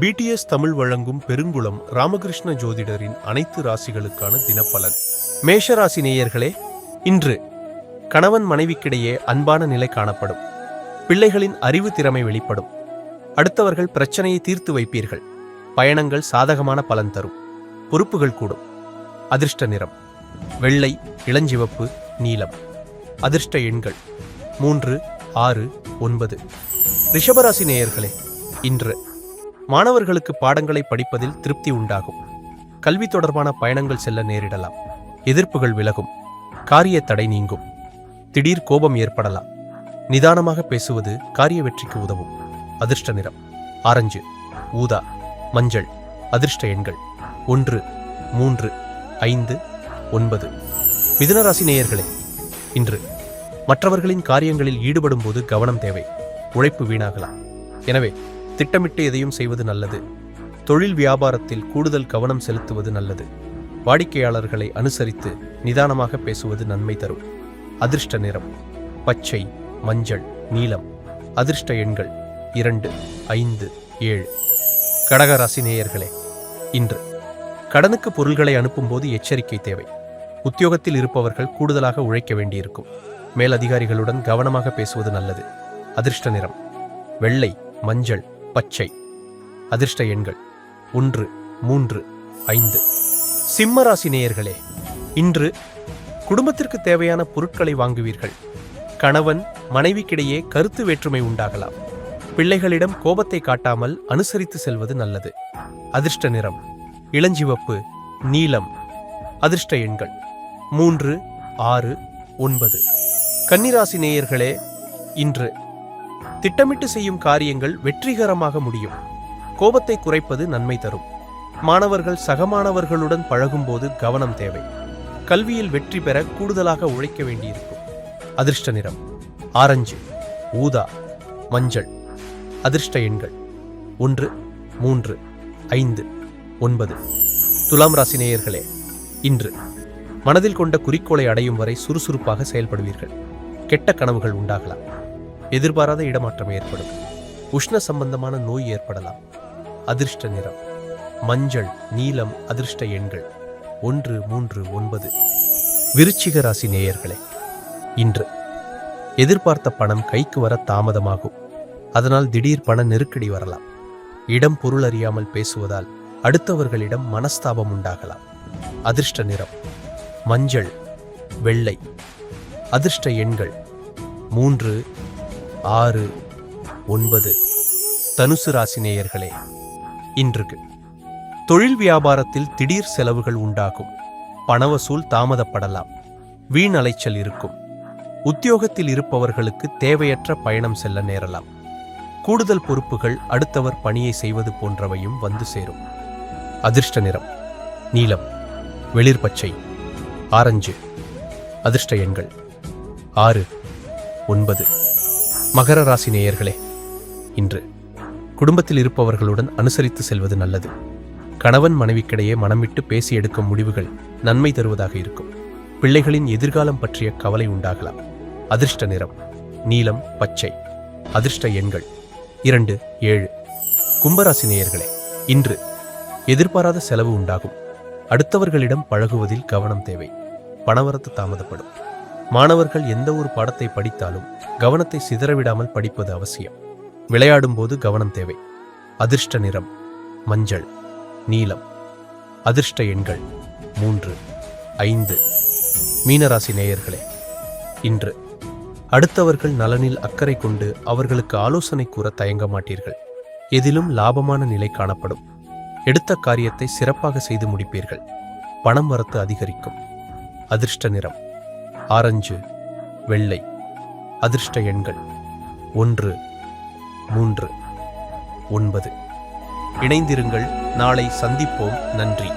BDS Tamil வழங்கும் பெருங்குளம் ராமகிருஷ்ண ஜோதிடரின் அனைத்து ராசிகளுக்கான தினப்பலன். மேஷராசி நேயர்களே இன்று கணவன் மனைவிக்கிடையே அன்பான நிலை காணப்படும். பிள்ளைகளின் அறிவு திறமை வெளிப்படும். அடுத்தவர்கள் பிரச்சனையை தீர்த்து வைப்பீர்கள். பயணங்கள் சாதகமான பலன் தரும். பொறுப்புகள் கூடும். அதிர்ஷ்ட நிறம். வெள்ளை இளஞ்சிவப்பு நீலம். அதிர்ஷ்ட எண்கள். மூன்று ஆறு ஒன்பது. ரிஷபராசி நேயர்களே இன்று மாணவர்களுக்கு பாடங்களை படிப்பதில் திருப்தி உண்டாகும். கல்வி தொடர்பான பயணங்கள் செல்ல நேரிடலாம். எதிர்ப்புகள் விலகும். காரிய தடை நீங்கும். திடீர் கோபம் ஏற்படலாம். நிதானமாக பேசுவது காரிய வெற்றிக்கு உதவும். அதிர்ஷ்ட நிறம். ஆரஞ்சு. ஊதா. மஞ்சள். அதிர்ஷ்ட எண்கள். ஒன்று மூன்று ஐந்து ஒன்பது. மிதுனராசி நேயர்களே இன்று மற்றவர்களின் காரியங்களில் ஈடுபடும் போது கவனம் தேவை. உழைப்பு வீணாகலாம். எனவே திட்டமிட்டு எதையும் செய்வது நல்லது. தொழில் வியாபாரத்தில் கூடுதல் கவனம் செலுத்துவது நல்லது. வாடிக்கையாளர்களை அனுசரித்து நிதானமாக பேசுவது நன்மை தரும். அதிர்ஷ்ட நிறம் பச்சை மஞ்சள் நீலம். அதிர்ஷ்ட எண்கள் இரண்டு ஐந்து ஏழு. கடகராசி நேயர்களே இன்று கடனுக்கு பொருள்களை அனுப்பும்போது எச்சரிக்கை தேவை. உத்தியோகத்தில் இருப்பவர்கள் கூடுதலாக உழைக்க வேண்டியிருக்கும். மேலதிகாரிகளுடன் கவனமாக பேசுவது நல்லது. அதிர்ஷ்ட நிறம் வெள்ளை மஞ்சள் பச்சை. அதிர்ஷ்ட எண்கள் ஒன்று மூன்று ஐந்து. சிம்மராசி நேயர்களே இன்று குடும்பத்திற்கு தேவையான பொருட்களை வாங்குவீர்கள். கணவன் மனைவிக்கிடையே கருத்து வேற்றுமை உண்டாகலாம். பிள்ளைகளிடம் கோபத்தை காட்டாமல் அனுசரித்து செல்வது நல்லது. அதிர்ஷ்ட நிறம் இளஞ்சிவப்பு நீலம். அதிர்ஷ்ட எண்கள் மூன்று ஆறு ஒன்பது. கன்னிராசி நேயர்களே இன்று திட்டமிட்டு செய்யும் காரியங்கள் வெற்றிகரமாக முடியும். கோபத்தை குறைப்பது நன்மை தரும். மாணவர்கள் சகமாணவர்களுடன் பழகும்போது கவனம் தேவை. கல்வியில் வெற்றி பெற கூடுதலாக உழைக்க வேண்டியிருக்கும். அதிர்ஷ்ட நிறம். ஆரஞ்சு ஊதா மஞ்சள். அதிர்ஷ்ட எண்கள். ஒன்று மூன்று ஐந்து ஒன்பது. துலாம் ராசி நேயர்களே இன்று மனதில் கொண்ட குறிக்கோளை அடையும் வரை சுறுசுறுப்பாக செயல்படுவீர்கள். கெட்ட கனவுகள் உண்டாகலாம். எதிர்பாராத இடமாற்றம் ஏற்படும். உஷ்ண சம்பந்தமான நோய் ஏற்படலாம். அதிர்ஷ்ட நிறம். மஞ்சள் நீலம் அதிர்ஷ்ட எண்கள். ஒன்று மூன்று ஒன்பது. விருச்சிக ராசி நேயர்களே இன்று. எதிர்பார்த்த பணம் கைக்கு வர தாமதமாகும். அதனால் திடீர் பண நெருக்கடி வரலாம். இடம் பொருள் அறியாமல் பேசுவதால் அடுத்தவர்களிடம் மனஸ்தாபம் உண்டாகலாம். அதிர்ஷ்ட நிறம். மஞ்சள் வெள்ளை. அதிர்ஷ்ட எண்கள். மூன்று ஆறு ஒன்பது. தனுசு ராசி நேயர்களே இன்றுக்கு. தொழில் வியாபாரத்தில் திடீர் செலவுகள் உண்டாகும். பணவசூல் தாமதப்படலாம். வீண் அலைச்சல் இருக்கும். உத்தியோகத்தில் இருப்பவர்களுக்கு தேவையற்ற பயணம் செல்ல நேரலாம். கூடுதல் பொறுப்புகள் அடுத்தவர் பணியை செய்வது போன்றவையும் வந்து சேரும். அதிர்ஷ்ட நிறம் நீலம். வெளிர் பச்சை ஆரஞ்சு. அதிர்ஷ்ட எண்கள் ஆறு ஒன்பது. மகர ராசி நேயர்களே இன்று குடும்பத்தில் இருப்பவர்களுடன் அனுசரித்து செல்வது நல்லது. கணவன் மனைவிக்கிடையே மனமிட்டு பேசி எடுக்கும் முடிவுகள் நன்மை தருவதாக இருக்கும். பிள்ளைகளின் எதிர்காலம் பற்றிய கவலை உண்டாகலாம். அதிர்ஷ்ட நிறம் நீலம் பச்சை. அதிர்ஷ்ட எண்கள் இரண்டு ஏழு. கும்பராசி நேயர்களே இன்று எதிர்பாராத செலவு உண்டாகும். அடுத்தவர்களிடம் பழகுவதில் கவனம் தேவை. பணவரத்து தாமதப்படும். மாணவர்கள் எந்த ஒரு பாடத்தை படித்தாலும் கவனத்தை சிதறவிடாமல் படிப்பது அவசியம். விளையாடும்போது கவனம் தேவை. அதிர்ஷ்ட நிறம் மஞ்சள் நீலம். அதிர்ஷ்ட எண்கள் மூன்று ஐந்து. மீனராசி நேயர்களே இன்று அடுத்தவர்கள் நலனில் அக்கறை கொண்டு அவர்களுக்கு ஆலோசனை கூற தயங்க மாட்டீர்கள். எதிலும் லாபமான நிலை காணப்படும். எடுத்த காரியத்தை சிறப்பாக செய்து முடிப்பீர்கள். பணம் வரத்து அதிகரிக்கும். அதிர்ஷ்ட நிறம் ஆரஞ்சு வெள்ளை அதிர்ஷ்ட எண்கள் ஒன்று மூன்று ஒன்பது. இணைந்திருங்கள். நாளை சந்திப்போம். நன்றி.